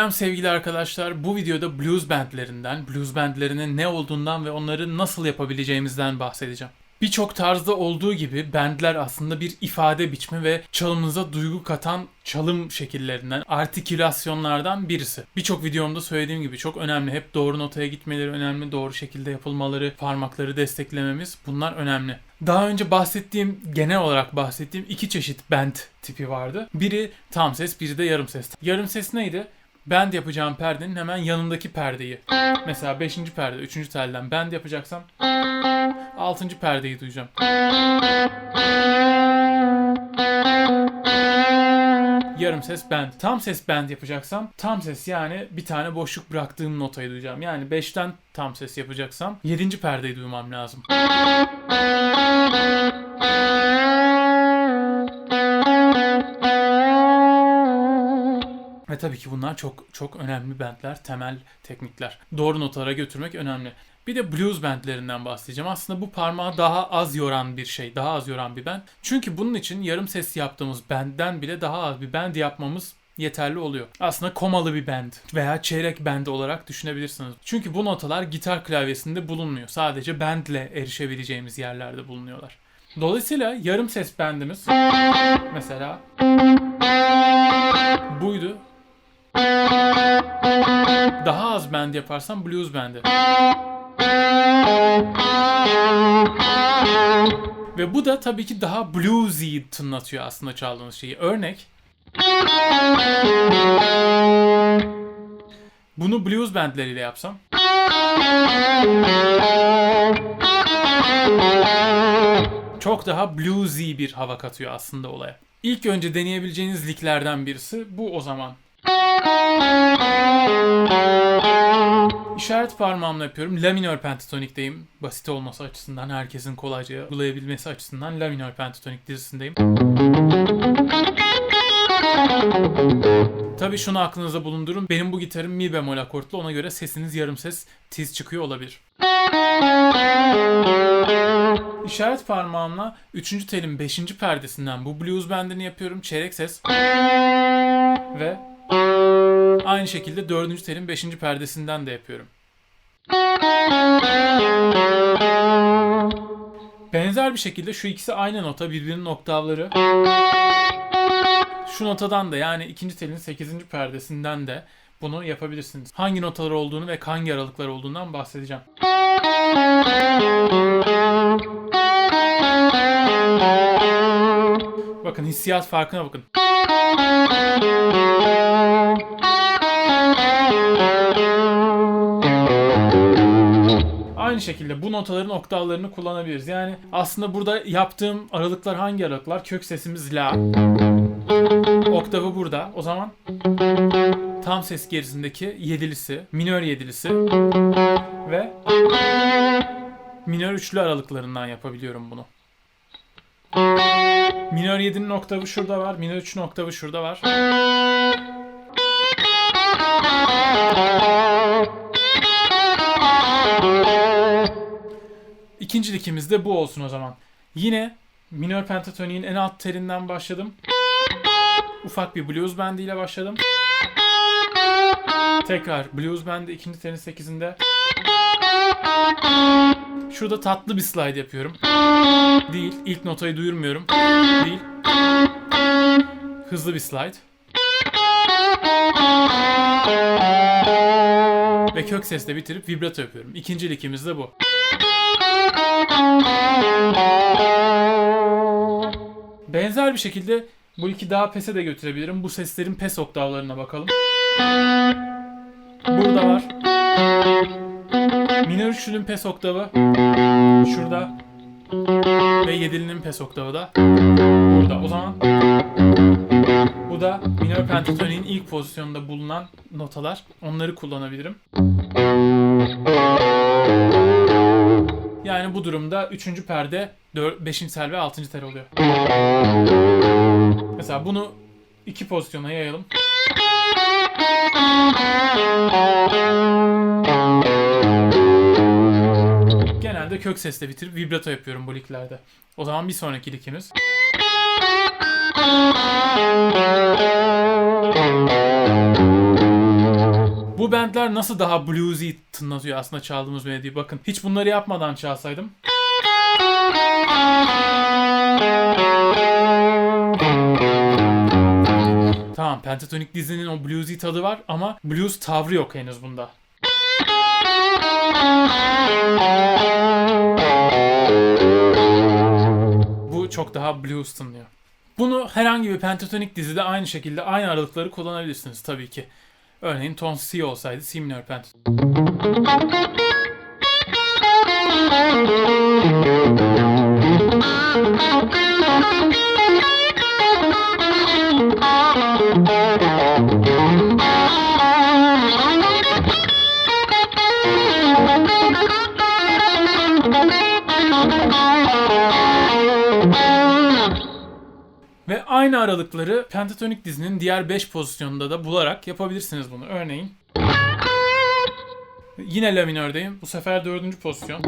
Selam sevgili arkadaşlar. Bu videoda blues bandlerinden, blues bandlerinin ne olduğundan ve onları nasıl yapabileceğimizden bahsedeceğim. Birçok tarzda olduğu gibi bandler aslında bir ifade biçimi ve çalımınıza duygu katan çalım şekillerinden, artikülasyonlardan birisi. Birçok videomda söylediğim gibi çok önemli. Hep doğru notaya gitmeleri önemli, doğru şekilde yapılmaları, parmakları desteklememiz bunlar önemli. Daha önce bahsettiğim, genel olarak bahsettiğim iki çeşit band tipi vardı. Biri tam ses, biri de yarım ses. Yarım ses neydi? Bend yapacağım perdenin hemen yanındaki perdeyi. Mesela 5. perde, 3. telden bend yapacaksam 6. perdeyi duyacağım. Yarım ses bend. Tam ses bend yapacaksam tam ses yani bir tane boşluk bıraktığım notayı duyacağım. Yani 5'ten tam ses yapacaksam 7. perdeyi duymam lazım. Ve tabii ki bunlar çok çok önemli bentler, temel teknikler. Doğru notalara götürmek önemli. Bir de blues bandlerinden bahsedeceğim. Aslında bu parmağı daha az yoran bir şey, daha az yoran bir band. Çünkü bunun için yarım ses yaptığımız bandden bile daha az bir band yapmamız yeterli oluyor. Aslında komalı bir band veya çeyrek band olarak düşünebilirsiniz. Çünkü bu notalar gitar klavyesinde bulunmuyor. Sadece bandle erişebileceğimiz yerlerde bulunuyorlar. Dolayısıyla yarım ses bandimiz mesela buydu. Daha az bend yaparsam blues bendi. Ve bu da tabii ki daha bluesy tınlatıyor aslında çaldığınız şeyi. Örnek. Bunu blues bandleriyle yapsam. Çok daha bluesy bir hava katıyor aslında olaya. İlk önce deneyebileceğiniz liklerden birisi bu o zaman. İşaret parmağımla yapıyorum. La minör pentatonikteyim. Basit olması açısından, herkesin kolayca uygulayabilmesi açısından la minör pentatonik dizisindeyim. Tabi şunu aklınıza bulundurun. Benim bu gitarım mi bemol akortlu. Ona göre sesiniz yarım ses tiz çıkıyor olabilir. İşaret parmağımla 3. telin 5. perdesinden bu blues bendini yapıyorum. Çeyrek ses. Ve aynı şekilde 4. telin 5. perdesinden de yapıyorum. Benzer bir şekilde şu ikisi aynı nota birbirinin oktavları. Şu notadan da yani ikinci telin 8. perdesinden de bunu yapabilirsiniz. Hangi notalar olduğunu ve hangi aralıklar olduğundan bahsedeceğim. Bakın hissiyat farkına bakın. Aynı şekilde bu notaların oktavlarını kullanabiliriz. Yani aslında burada yaptığım aralıklar hangi aralıklar? Kök sesimiz la. Oktavı burada. O zaman tam ses gerisindeki yedilisi, minör yedilisi ve minör üçlü aralıklarından yapabiliyorum bunu. Minör 7'nin oktavı şurada var. Minör 3'ün oktavı şurada var. İkinci dikimiz de bu olsun o zaman. Yine minör pentatoniğin en alt telinden başladım. Ufak bir blues bendiyle başladım. Tekrar blues bendi ikinci telin sekizinde. Şurada tatlı bir slide yapıyorum. Değil. ilk notayı duyurmuyorum. Değil. Hızlı bir slide. Ve kök sesle bitirip vibrato yapıyorum. İkinci likimiz de bu. Benzer bir şekilde bu iki daha pese de götürebilirim. Bu seslerin pes oktavlarına bakalım. Burada var. Minör üçlünün pes oktavı. Şurada. Ve yedilinin pes oktavı da. Burada. O zaman bu da minör pentatoniğin ilk pozisyonunda bulunan notalar. Onları kullanabilirim. Yani bu durumda 3. perde 5. tel ve 6. tel oluyor. Mesela bunu iki pozisyona yayalım. Genelde kök sesle bitirip vibrato yapıyorum bu liklerde. O zaman bir sonraki likimiz. Bu bandler nasıl daha bluesy tınlatıyor aslında çaldığımız melodiyi bakın. Hiç bunları yapmadan çalsaydım. Tamam pentatonik dizinin o bluesy tadı var ama blues tavrı yok henüz bunda. Bu çok daha blues tınlıyor. Bunu herhangi bir pentatonik dizide aynı şekilde aynı aralıkları kullanabilirsiniz tabii ki. Örneğin ton C olsaydı C minör pentatonic. Aynı aralıkları pentatonik dizinin diğer 5 pozisyonunda da bularak yapabilirsiniz bunu. Örneğin yine la minördeyim. Bu sefer dördüncü pozisyon.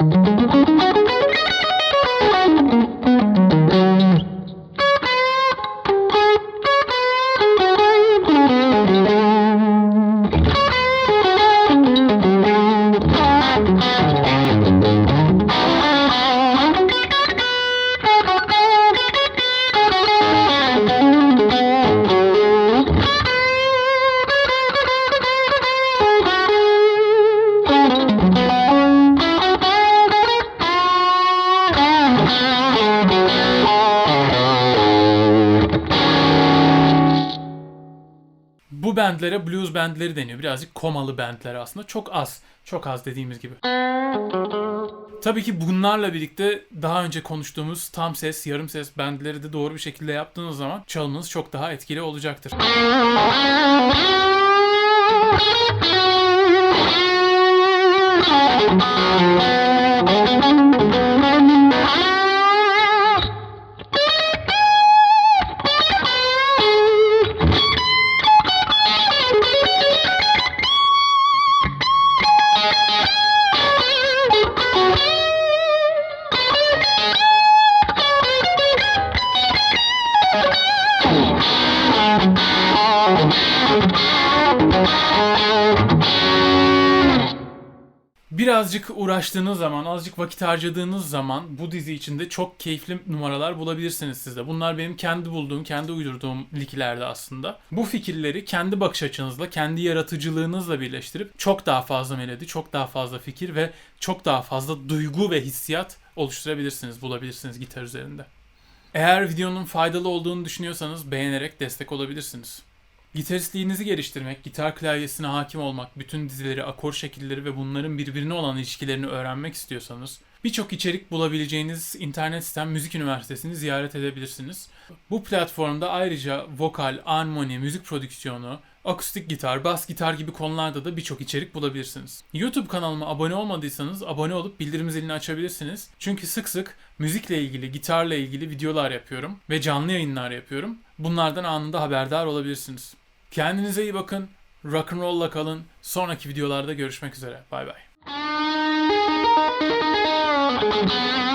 Bu bandlere blues bandleri deniyor. Birazcık komalı bandler aslında. Çok az. Çok az dediğimiz gibi. Tabii ki bunlarla birlikte daha önce konuştuğumuz tam ses, yarım ses bandleri de doğru bir şekilde yaptığınız zaman çalımınız çok daha etkili olacaktır. Birazcık uğraştığınız zaman, azıcık vakit harcadığınız zaman bu dizi içinde çok keyifli numaralar bulabilirsiniz siz de. Bunlar benim kendi bulduğum, kendi uydurduğum liklerde aslında. Bu fikirleri kendi bakış açınızla, kendi yaratıcılığınızla birleştirip çok daha fazla melodi, çok daha fazla fikir ve çok daha fazla duygu ve hissiyat oluşturabilirsiniz, bulabilirsiniz gitar üzerinde. Eğer videonun faydalı olduğunu düşünüyorsanız beğenerek destek olabilirsiniz. Gitaristliğinizi geliştirmek, gitar klavyesine hakim olmak, bütün dizileri, akor şekilleri ve bunların birbirine olan ilişkilerini öğrenmek istiyorsanız birçok içerik bulabileceğiniz internet sitem Müzik Üniversitesi'ni ziyaret edebilirsiniz. Bu platformda ayrıca vokal, armoni, müzik prodüksiyonu, akustik gitar, bas gitar gibi konularda da birçok içerik bulabilirsiniz. YouTube kanalıma abone olmadıysanız abone olup bildirim zilini açabilirsiniz. Çünkü sık sık müzikle ilgili, gitarla ilgili videolar yapıyorum ve canlı yayınlar yapıyorum. Bunlardan anında haberdar olabilirsiniz. Kendinize iyi bakın. Rock'n'roll'la kalın. Sonraki videolarda görüşmek üzere. Bay bay.